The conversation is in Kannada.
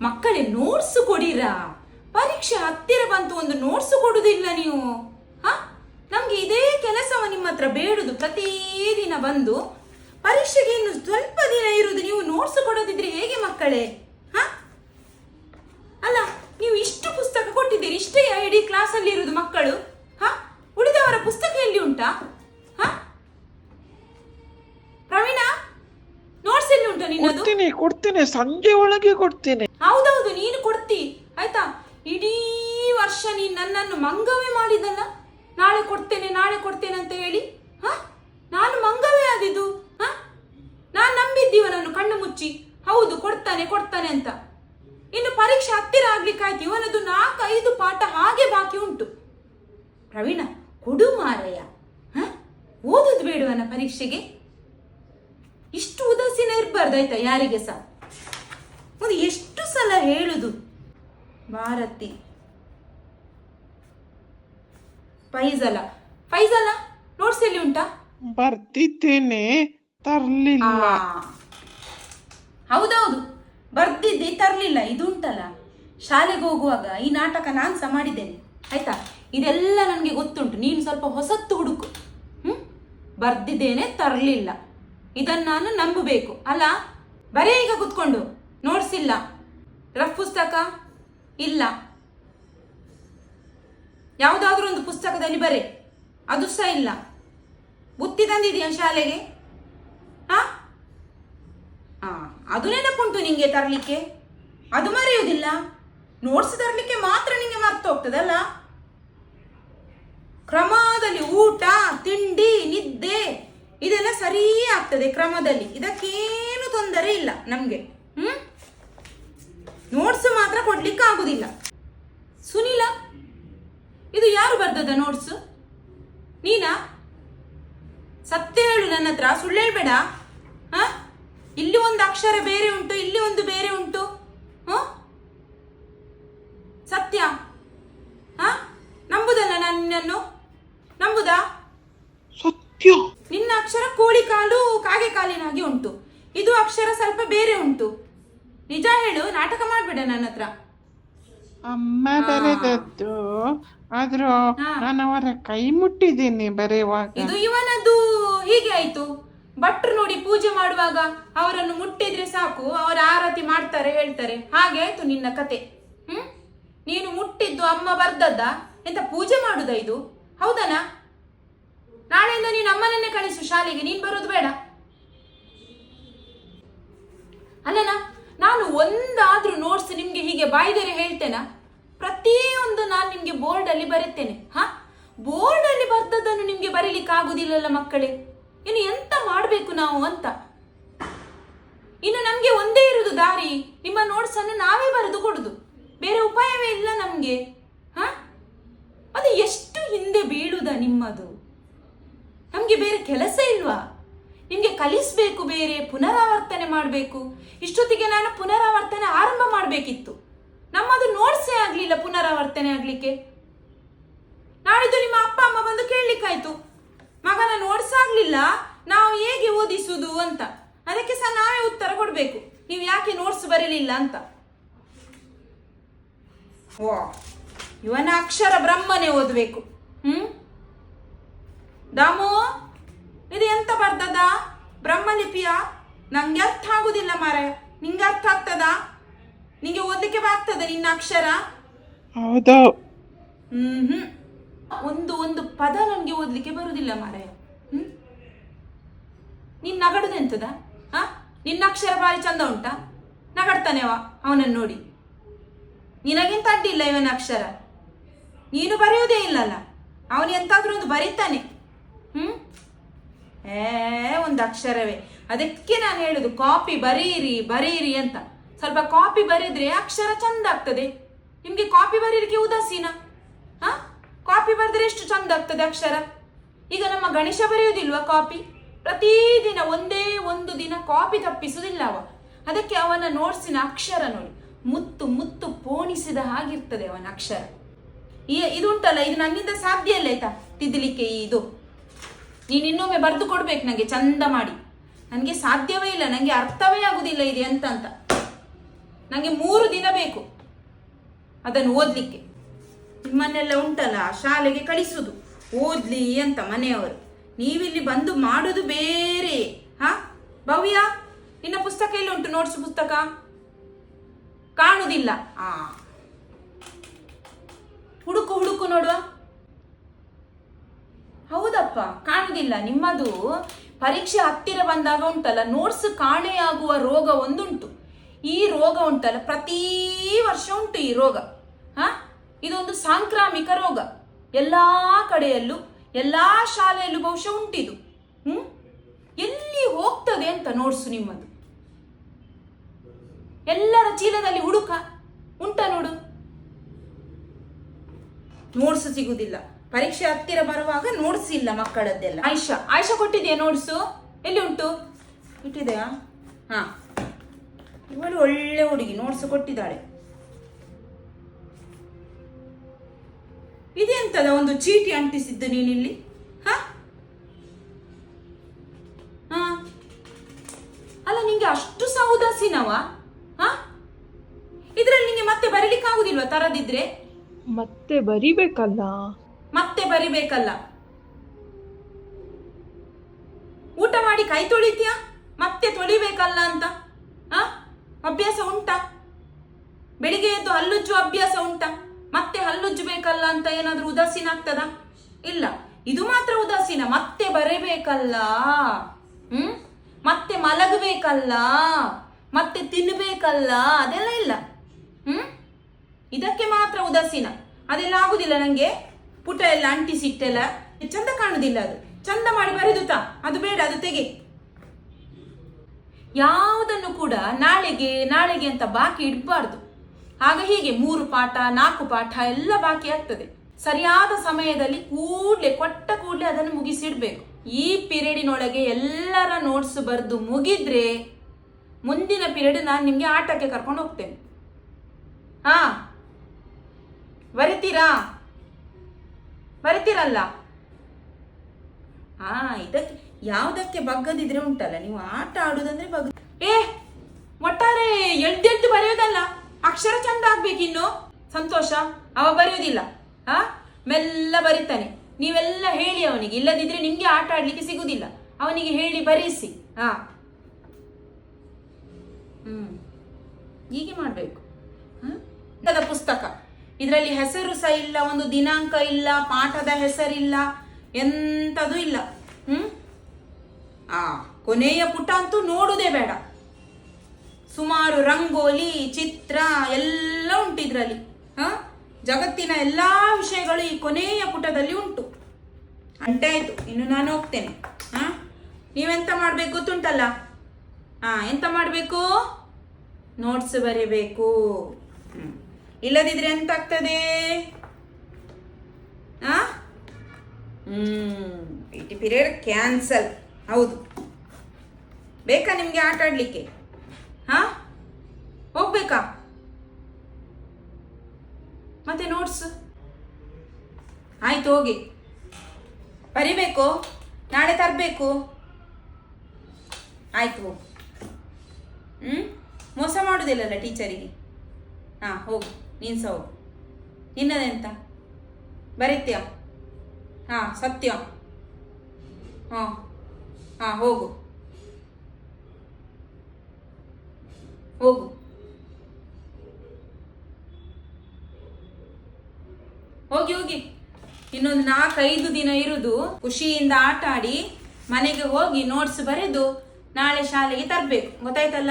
ಮಕ್ಕಳೇ ನೋಟ್ಸ್ ಕೊಡಿರಾ? ಪರೀಕ್ಷೆ ಹತ್ತಿರ ಬಂತು ಒಂದು ನೋಟ್ಸ್ ಕೊಡುದಿಲ್ಲ ನೀವು? ಹಾ? ನಮ್ಗೆ ಇದೇ ಕೆಲಸವ ನಿಮ್ಮ ಹತ್ರ ಬೇಡುದು. ಪ್ರತಿದಿನ ಬಂದು ಪರೀಕ್ಷೆಗೆ ಇನ್ನು ಸ್ವಲ್ಪ ದಿನ ಇರುವುದು. ನೀವು ನೋಟ್ಸ್ ಕೊಡೋದಿದ್ರೆ ಹೇಗೆ ಮಕ್ಕಳೇ? ಹಾ? ಅಲ್ಲ, ನೀವು ಇಷ್ಟು ಪುಸ್ತಕ ಕೊಟ್ಟಿದ್ದೀರಿ. ಇಷ್ಟೇ ಇಡೀ ಕ್ಲಾಸಲ್ಲಿ ಇರುವುದು ಮಕ್ಕಳು. ಹಾ? ಉಳಿದವರ ಪುಸ್ತಕ ಎಲ್ಲಿ ಉಂಟಾ? ಹಾ? ಪ್ರವೀಣ ನೋಟ್ಸ್ ಎಲ್ಲಿ ಉಂಟು ನಿನ್ನದು? ಕೊಡ್ತೀನಿ. ಸಂಜೆ ಒಳಗೆ ಕೊಡ್ತೀನಿ ಹೌದೌದು ನೀನು ಕೊಡ್ತಿ ಆಯ್ತಾ ಇಡೀ ವರ್ಷ ನೀನು ನನ್ನನ್ನು ಮಂಗವೇ ಮಾಡಿದಲ್ಲ ನಾಳೆ ಕೊಡ್ತೇನೆ ನಾಳೆ ಕೊಡ್ತೇನೆ ಅಂತ ಹೇಳಿ? ಹ? ನಾನು ಮಂಗವೇ ಆದಿದ್ದು? ಹ? ನಾನು ನಂಬಿದ್ದೀವನನ್ನು ಕಣ್ಣು ಮುಚ್ಚಿ? ಹೌದು, ಕೊಡ್ತಾನೆ ಕೊಡ್ತಾನೆ ಅಂತ. ಇನ್ನು ಪರೀಕ್ಷೆ ಹತ್ತಿರ ಆಗ್ಲಿಕ್ಕಾಯ್ತು. ಇವನದು ನಾಲ್ಕೈದು ಪಾಠ ಹಾಗೆ ಬಾಕಿ ಉಂಟು. ಪ್ರವೀಣ, ಕೊಡು ಮಾರಯ್ಯ. ಹ? ಓದೋದು ಬೇಡವನ ಪರೀಕ್ಷೆಗೆ? ಇಷ್ಟು ಉದಾಸೀನ ಇರಬಾರ್ದು ಆಯ್ತಾ ಯಾರಿಗೆ ಸಹ ಎಷ್ಟು ಸಲ ಹೇಳುದು? ಭಾರತಿ ಫೈಜಲ ಫೈಜಲ ನೋಟ್ಸ್ ಎಲ್ಲಿ ಉಂಟಾ? ಬರ್ತಿದ್ದೇನೆ ತರ್ಲಿಲ್ಲ. ಹೌದೌದು ಬರ್ದಿದ್ದೆ ತರಲಿಲ್ಲ ಇದು ಉಂಟಲ್ಲ. ಶಾಲೆಗೆ ಹೋಗುವಾಗ ಈ ನಾಟಕ ನಾನು ಸಹ ಮಾಡಿದ್ದೇನೆ. ಆಯ್ತಾ? ಇದೆಲ್ಲ ನನಗೆ ಗೊತ್ತುಂಟು ನೀನು ಸ್ವಲ್ಪ ಹೊಸತ್ತು ಹುಡುಕು. ಹ್ಮ್? ಬರ್ದಿದ್ದೇನೆ ತರಲಿಲ್ಲ. ಇದನ್ನು ನಾನು ನಂಬಬೇಕು. ಅಲ್ಲ ಬರೇ ಈಗ ಕುತ್ಕೊಂಡು ನೋಟ್ಸ್ ಇಲ್ಲ ರಫ್ ಪುಸ್ತಕ? ಇಲ್ಲ. ಯಾವುದಾದ್ರೂ ಒಂದು ಪುಸ್ತಕದಲ್ಲಿ ಬರೆ ಅದು ಸಹ ಇಲ್ಲ. ಬುತ್ತಿ ತಂದಿದೆಯಾ ಶಾಲೆಗೆ? ಹಾ? ಅದು ನೆನಪುಂಟು ನಿಂಗೆ ತರಲಿಕ್ಕೆ. ಅದು ಮರೆಯುವುದಿಲ್ಲ. ನೋಟ್ಸ್ ತರಲಿಕ್ಕೆ ಮಾತ್ರ ನಿಂಗೆ ಮರ್ತು ಹೋಗ್ತದಲ್ಲ? ಕ್ರಮದಲ್ಲಿ ಊಟ, ತಿಂಡಿ, ನಿದ್ದೆ, ಇದೆಲ್ಲ ಸರಿ ಆಗ್ತದೆ ಕ್ರಮದಲ್ಲಿ. ಇದಕ್ಕೇನು ತೊಂದರೆ ಇಲ್ಲ ನಮಗೆ. ಹ್ಮ್? ನೋಟ್ಸ್ ಮಾತ್ರ ಕೊಡ್ಲಿಕ್ಕೆ ಆಗುದಿಲ್ಲ. ಸುನೀಲ? ಯಾರು ಬರ್ದದ ನೋಟ್ಸ್ ನೀನಾ? ಸತ್ಯ ಹೇಳು ನನ್ನ ಹತ್ರ ಸುಳ್ಳು ಹೇಳ್ಬೇಡ. ಹ? ಇಲ್ಲಿ ಒಂದು ಅಕ್ಷರ ಬೇರೆ ಉಂಟು ಇಲ್ಲಿ ಒಂದು ಬೇರೆ ಉಂಟು. ಹ? ಸತ್ಯ? ಹಾ? ನಂಬುದಲ್ಲ ನಾನು ನಿನ್ನನ್ನು? ನಂಬುದಾ? ಸತ್ಯ. ನಿನ್ನ ಅಕ್ಷರ ಕೋಳಿ ಕಾಲು ಕಾಗೆ ಕಾಲಿನ ಹಾಗೆ ಉಂಟು. ಇದು ಅಕ್ಷರ ಸ್ವಲ್ಪ ಬೇರೆ ಉಂಟು. ನಿಜ ಹೇಳು ನಾಟಕ ಮಾಡ್ಬೇಡ ನನ್ನ ಹತ್ರ. ಅಮ್ಮ ಬರೆದದ್ದು ಆದ್ರೂ ನಾನು ಅವರ ಕೈ ಮುಟ್ಟಿದ್ದೀನಿ ಬರೆಯುವಾಗ. ಇದು ಇವನದ್ದು ಹೀಗೆ ಆಯ್ತು. ಭಟ್ರು ನೋಡಿ ಪೂಜೆ ಮಾಡುವಾಗ ಅವರನ್ನು ಮುಟ್ಟಿದ್ರೆ ಸಾಕು ಅವರ ಆರತಿ ಮಾಡ್ತಾರೆ ಹೇಳ್ತಾರೆ. ಹಾಗೆ ಆಯ್ತು ನಿನ್ನ ಕತೆ. ಹ್ಮ್? ನೀನು ಮುಟ್ಟಿದ್ದು ಅಮ್ಮ ಬರ್ದದ್ದ? ಎಂತ ಪೂಜೆ ಮಾಡುದ ಇದು? ಹೌದನಾ? ನಾಳೆಯಿಂದ ನೀನು ಅಮ್ಮನನ್ನೇ ಕಳಿಸು ಶಾಲೆಗೆ ನೀನ್ ಬರೋದು ಬೇಡ. ಅಲ್ಲನ ನಾನು ಒಂದಾದ್ರೂ ನೋಟ್ಸ್ ನಿಮ್ಗೆ ಹೀಗೆ ಬಾಯ್ದರೆ ಹೇಳ್ತೇನಾ? ಪ್ರತಿಯೊಂದು ನಾನು ನಿಮಗೆ ಬೋರ್ಡ್ ಅಲ್ಲಿ ಬರೀತೇನೆ ಹಾ? ಬೋರ್ಡ್ ಅಲ್ಲಿ ಬರ್ದದ್ದನ್ನು ನಿಮಗೆ ಬರೀಲಿಕ್ಕೆ ಆಗುದಿಲ್ಲಲ್ಲ ಮಕ್ಕಳೇ? ಇನ್ನು ಎಂತ ಮಾಡಬೇಕು ನಾವು ಅಂತ? ಇನ್ನು ನಮಗೆ ಒಂದೇ ಇರುವುದು ದಾರಿ, ನಿಮ್ಮ ನೋಟ್ಸ್ ಅನ್ನು ನಾವೇ ಬರೆದು ಕೊಡುದು. ಬೇರೆ ಉಪಾಯವೇ ಇಲ್ಲ ನಮಗೆ. ಹಾ? ಅದು ಎಷ್ಟು ಹಿಂದೆ ಬೀಳುದ ನಿಮ್ಮದು? ನಮಗೆ ಬೇರೆ ಕೆಲಸ ಇಲ್ವಾ? ನಿಮಗೆ ಕಲಿಸಬೇಕು ಬೇರೆ, ಪುನರಾವರ್ತನೆ ಮಾಡಬೇಕು. ಇಷ್ಟೊತ್ತಿಗೆ ನಾನು ಪುನರಾವರ್ತನೆ ಆರಂಭ ಮಾಡಬೇಕಿತ್ತು. ನಮ್ಮದು ನೋಟ್ಸೇ ಆಗ್ಲಿಲ್ಲ, ಪುನರಾವರ್ತನೆ ಆಗ್ಲಿಕ್ಕೆ. ನಾಳಿದ್ದು ನಿಮ್ಮ ಅಪ್ಪ, ಅಮ್ಮ ಬಂದು ಕೇಳಲಿಕ್ಕಾಯ್ತು. ಮಗನ ನೋಟ್ಸ್ ಆಗ್ಲಿಲ್ಲ ನಾವು ಹೇಗೆ ಓದಿಸುದು ಅಂತ. ಅದಕ್ಕೆ ಸಹ ನಾವೇ ಉತ್ತರ ಕೊಡಬೇಕು. ನೀವು ಯಾಕೆ ನೋಟ್ಸ್ ಬರೀಲಿಲ್ಲ ಅಂತ. ಓ, ಇವನ ಅಕ್ಷರ ಬ್ರಹ್ಮನೇ ಓದಬೇಕು. ಹ್ಮ್? ದಾಮು, ಇದು ಎಂತ ಬರ್ದದ ಬ್ರಹ್ಮಲಿಪಿಯ? ನಂಗೆ ಅರ್ಥ ಆಗುದಿಲ್ಲ ಮಾರಾಯ. ನಿಂಗೆ ಅರ್ಥ ಆಗ್ತದಾ? ನಿಂಗೆ ಓದ್ಲಿಕ್ಕೆ ಬಾಗ್ತದೆ ನಿನ್ನ ಅಕ್ಷರ? ಹೌದು. ಹ್ಮ್ ಹ್ಮ್ ಒಂದು ಒಂದು ಪದ ನನಗೆ ಓದ್ಲಿಕ್ಕೆ ಬರುದಿಲ್ಲ ಮಾರಾಯ. ಹ್ಮ್? ನೀನ್ ನಗಡುದೆಂತದ ಹಾ? ನಿನ್ನ ಅಕ್ಷರ ಬಾರಿ ಚಂದ ಉಂಟಾ? ನಗಡ್ತಾನೆ ಅವ ಅವನನ್ನು ನೋಡಿ. ನಿನಗಿಂತ ಅಡ್ಡಿಲ್ಲ ಇವನ ಅಕ್ಷರ? ನೀನು ಬರೆಯುವುದೇ ಇಲ್ಲಲ್ಲ. ಅವನು ಎಂತಾದ್ರೂ ಒಂದು ಬರೀತಾನೆ. ಹ್ಮ್? ಏ ಒಂದು ಅಕ್ಷರವೇ. ಅದಕ್ಕೆ ನಾನು ಹೇಳುದು ಕಾಪಿ ಬರೀರಿ ಬರೀರಿ ಅಂತ. ಸ್ವಲ್ಪ ಕಾಪಿ ಬರೆದ್ರೆ ಅಕ್ಷರ ಚಂದ ಆಗ್ತದೆ ನಿಮಗೆ ಕಾಪಿ ಬರೀಲಿಕ್ಕೆ ಉದಾಸೀನ? ಹಾ? ಕಾಪಿ ಬರೆದ್ರೆ ಎಷ್ಟು ಚಂದ ಆಗ್ತದೆ ಅಕ್ಷರ? ಈಗ ನಮ್ಮ ಗಣೇಶ ಬರೆಯುವುದಿಲ್ವ ಕಾಪಿ ಪ್ರತಿದಿನ ಒಂದೇ ಒಂದು ದಿನ ಕಾಪಿ ತಪ್ಪಿಸುವುದಿಲ್ಲ ಅವ. ಅದಕ್ಕೆ ಅವನ ನೋಟ್ಸಿನ ಅಕ್ಷರ ನೋಡಿ. ಮುತ್ತು ಮುತ್ತು ಪೋಣಿಸಿದ ಹಾಗಿರ್ತದೆ ಅವನ ಅಕ್ಷರ. ಈ ಇದುಂಟಲ್ಲ, ಇದು ನನ್ನಿಂದ ಸಾಧ್ಯ ಇಲ್ಲ ಆಯ್ತಾ? ತಿದ್ದಲಿಕ್ಕೆ ಇದು. ನೀನು ಇನ್ನೊಮ್ಮೆ ಬರೆದು ಕೊಡ್ಬೇಕು ನನಗೆ ಚಂದ ಮಾಡಿ. ನನಗೆ ಸಾಧ್ಯವೇ ಇಲ್ಲ ನನಗೆ ಅರ್ಥವೇ ಆಗುದಿಲ್ಲ ಇದು ಎಂತ ಅಂತ ನನಗೆ ಮೂರು ದಿನ ಬೇಕು ಅದನ್ನು ಓದಲಿಕ್ಕೆ. ನಿಮ್ಮನ್ನೆಲ್ಲ ಉಂಟಲ್ಲ, ಶಾಲೆಗೆ ಕಳಿಸುದು. ಓದ್ಲಿ ಅಂತ ಮನೆಯವರು. ನೀವಿಲ್ಲಿ ಬಂದು ಮಾಡುದು ಬೇರೆ. ಹಾ? ಭವ್ಯ, ನಿನ್ನ ಪುಸ್ತಕ ಎಲ್ಲ ಉಂಟು ನೋಟ್ಸ್ ಪುಸ್ತಕ? ಕಾಣುವುದಿಲ್ಲ ಆ. ಹುಡುಕು ಹುಡುಕು ನೋಡುವ. ಹೌದಪ್ಪ ಕಾಣುವುದಿಲ್ಲ ನಿಮ್ಮದು ಪರೀಕ್ಷೆ ಹತ್ತಿರ ಬಂದಾಗ ಉಂಟಲ್ಲ ನೋಟ್ಸ್ ಕಾಣೆಯಾಗುವ ರೋಗ ಒಂದುಂಟು. ಈ ರೋಗ ಉಂಟಲ್ಲ, ಪ್ರತಿ ವರ್ಷ ಉಂಟು ಈ ರೋಗ. ಹಾ? ಇದೊಂದು ಸಾಂಕ್ರಾಮಿಕ ರೋಗ. ಎಲ್ಲ ಕಡೆಯಲ್ಲೂ, ಎಲ್ಲ ಶಾಲೆಯಲ್ಲೂ ಬಹುಶಃ ಉಂಟಿದು. ಹ್ಮ್? ಎಲ್ಲಿ ಹೋಗ್ತದೆ ಅಂತ ನೋಟ್ಸು ನಿಮ್ಮದು. ಎಲ್ಲರ ಚೀಲದಲ್ಲಿ ಹುಡುಕ ಉಂಟ ನೋಡು. ನೋಡ್ಸು ಸಿಗುದಿಲ್ಲ. ಪರೀಕ್ಷೆ ಹತ್ತಿರ ಬರುವಾಗ ನೋಡ್ಸಿಲ್ಲ ಮಕ್ಕಳದ್ದೆಲ್ಲ. ಆಯ್ಷಾ ಆಯ್ಷಾ ಕೊಟ್ಟಿದೆಯಾ ನೋಟ್ಸು ಎಲ್ಲಿ ಉಂಟು? ಇಟ್ಟಿದೆಯಾ? ಹಾ. ಇವಳು ಒಳ್ಳೆ ಹುಡುಗಿ ನೋಟ್ಸ್ ಕೊಟ್ಟಿದ್ದಾಳೆ. ಇದೆಂತದ ಒಂದು ಚೀಟಿ ಅಂಟಿಸಿದ್ದು ನೀನಿಲ್ಲಿ? ಹಾ? ಹಾ? ಅಲ್ಲ ನಿಂಗೆ ಅಷ್ಟು ಸಹ ಉದಾಸೀನವ? ಹಾ? ಇದ್ರಲ್ಲಿ ನಿಂಗೆ ಮತ್ತೆ ಬರೀಲಿಕ್ಕಾಗುದಿಲ್ವಾ ತರದಿದ್ರೆ? ಮತ್ತೆ ಬರಿಬೇಕಲ್ಲ? ಮತ್ತೆ ಬರಿಬೇಕಲ್ಲ. ಊಟ ಮಾಡಿ ಕೈ ತೊಳಿತೀಯ? ಮತ್ತೆ ತೊಳಿಬೇಕಲ್ಲ ಅಂತ? ಅಭ್ಯಾಸ ಉಂಟಾ? ಬೆಳಿಗ್ಗೆ ಎದ್ದು ಹಲ್ಲುಜ್ಜು ಅಭ್ಯಾಸ ಉಂಟಾ? ಮತ್ತೆ ಹಲ್ಲುಜ್ಜಬೇಕಲ್ಲ ಅಂತ ಏನಾದರೂ ಉದಾಸೀನ ಆಗ್ತದ? ಇಲ್ಲ, ಇದು ಮಾತ್ರ ಉದಾಸೀನ. ಮತ್ತೆ ಬರೀಬೇಕಲ್ಲ. ಹ್ಮ್? ಮತ್ತೆ ಮಲಗಬೇಕಲ್ಲ. ಮತ್ತೆ ತಿನ್ನಬೇಕಲ್ಲ ಅದೆಲ್ಲ ಇಲ್ಲ. ಹ್ಮ್? ಇದಕ್ಕೆ ಮಾತ್ರ ಉದಾಸೀನ. ಅದೆಲ್ಲ ಆಗುದಿಲ್ಲ ನಂಗೆ. ಪುಟ ಎಲ್ಲ ಅಂಟಿಸಿಟ್ಟೆಲ್ಲ. ಚಂದ ಕಾಣುದಿಲ್ಲ ಅದು. ಚಂದ ಮಾಡಿ ಬರೆದು ತಾ. ಅದು ಬೇಡ, ಅದು ತೆಗೆ. ಯಾವುದನ್ನು ಕೂಡ ನಾಳೆಗೆ ನಾಳೆಗೆ ಅಂತ ಬಾಕಿ ಇಡಬಾರ್ದು. ಆಗ ಹೀಗೆ ಮೂರು ಪಾಠ, ನಾಲ್ಕು ಪಾಠ ಎಲ್ಲ ಬಾಕಿ ಆಗ್ತದೆ. ಸರಿಯಾದ ಸಮಯದಲ್ಲಿ ಕೂಡಲೇ, ಕೊಟ್ಟ ಕೂಡಲೇ ಅದನ್ನು ಮುಗಿಸಿಡಬೇಕು. ಈ ಪಿರಿಯಡಿನೊಳಗೆ ಎಲ್ಲರ ನೋಟ್ಸ್ ಬರೆದು ಮುಗಿದ್ರೆ ಮುಂದಿನ ಪಿರಿಯಡ್ ನಾನು ನಿಮಗೆ ಆಟಕ್ಕೆ ಕರ್ಕೊಂಡು ಹೋಗ್ತೇನೆ. ಹಾ? ಬರಿತೀರಾ? ಬರಿತೀರಲ್ಲ? ಹಾ, ಇದಕ್ಕೆ ಯಾವುದಕ್ಕೆ ಬಗ್ಗದಿದ್ರೆ ಉಂಟಲ್ಲ, ನೀವು ಆಟ ಆಡುದಂದ್ರೆ ಬಗ್ ಏ, ಒಟ್ಟಾರೆ ಎಳ್ದೆಳ್ದು ಬರೆಯೋದಲ್ಲ, ಅಕ್ಷರ ಚಂದ ಆಗ್ಬೇಕಿನ್ನು ಸಂತೋಷ, ಅವ ಬರೆಯೋದಿಲ್ಲ ಹಾ ಮೆಲ್ಲ ಬರಿತಾನೆ. ನೀವೆಲ್ಲ ಹೇಳಿ ಅವನಿಗೆ, ಇಲ್ಲದಿದ್ರೆ ನಿಮ್ಗೆ ಆಟ ಆಡ್ಲಿಕ್ಕೆ ಸಿಗುದಿಲ್ಲ. ಅವನಿಗೆ ಹೇಳಿ ಬರೀಸಿ ಹಾ ಹ್ಮ್. ಹೀಗೆ ಮಾಡ್ಬೇಕು ಹ? ಪುಸ್ತಕ. ಇದರಲ್ಲಿ ಹೆಸರು ಸಹ ಇಲ್ಲ, ಒಂದು ದಿನಾಂಕ ಇಲ್ಲ, ಪಾಠದ ಹೆಸರಿಲ್ಲ ಎಂಥದೂ ಇಲ್ಲ, ಹ್ಮ್? ಆ, ಕೊನೆಯ ಪುಟ ಅಂತೂ ನೋಡುದೇ ಬೇಡ. ಸುಮಾರು ರಂಗೋಲಿ, ಚಿತ್ರ ಎಲ್ಲ ಉಂಟು ಇದರಲ್ಲಿ ಹ? ಜಗತ್ತಿನ ಎಲ್ಲಾ ವಿಷಯಗಳು ಈ ಕೊನೆಯ ಪುಟದಲ್ಲಿ ಉಂಟು. ಅಂಟೆ ಆಯ್ತು, ಇನ್ನು ನಾನು ಹೋಗ್ತೇನೆ. ಹ? ನೀವೆಂತ ಮಾಡ್ಬೇಕು ಗೊತ್ತುಂಟಲ್ಲ? ಹಾಂ ಎಂತ ಮಾಡಬೇಕು? ನೋಟ್ಸ್ ಬರೀಬೇಕು. ಇಲ್ಲದಿದ್ರೆ ಎಂತ ಆಗ್ತದೆ ಹ್ಞೂ ಹ್ಮ್. ಪಿ ಟಿ ಪೀರಿಯಡ್ ಕ್ಯಾನ್ಸಲ್ ಹೌದು. ಬೇಕಾ ನಿಮಗೆ ಆಟ ಆಡಲಿಕ್ಕೆ? ಹಾಂ? ಹೋಗ್ಬೇಕಾ? ಮತ್ತೆ ನೋಟ್ಸ್ ಆಯ್ತು, ಹೋಗಿ. ಬರಿಬೇಕು? ನಾಳೆ ತರಬೇಕು? ಆಯ್ತು, ಹೋಗಿ. ಹ್ಞೂ ಮೋಸ ಮಾಡೋದಿಲ್ಲಲ್ಲ ಟೀಚರಿಗೆ? ಹಾಂ, ಹೋಗು. ನೀನು ಸಹ ಹೋಗು ನಿನ್ನದೆಂತ ಬರೀತ್ಯ? ಹಾಂ, ಸತ್ಯ. ಹಾಂ. ಹಾಂ, ಹೋಗು. ಹೋಗು. ಹೋಗಿ ಹೋಗಿ. ಇನ್ನೊಂದು ನಾಲ್ಕೈದು ದಿನ ಇರುದು. ಖುಷಿಯಿಂದ ಆಟ ಆಡಿ ಮನೆಗೆ ಹೋಗಿ ನೋಟ್ಸ್ ಬರೆದು ನಾಳೆ ಶಾಲೆಗೆ ತರಬೇಕು. ಗೊತ್ತಾಯ್ತಲ್ಲ?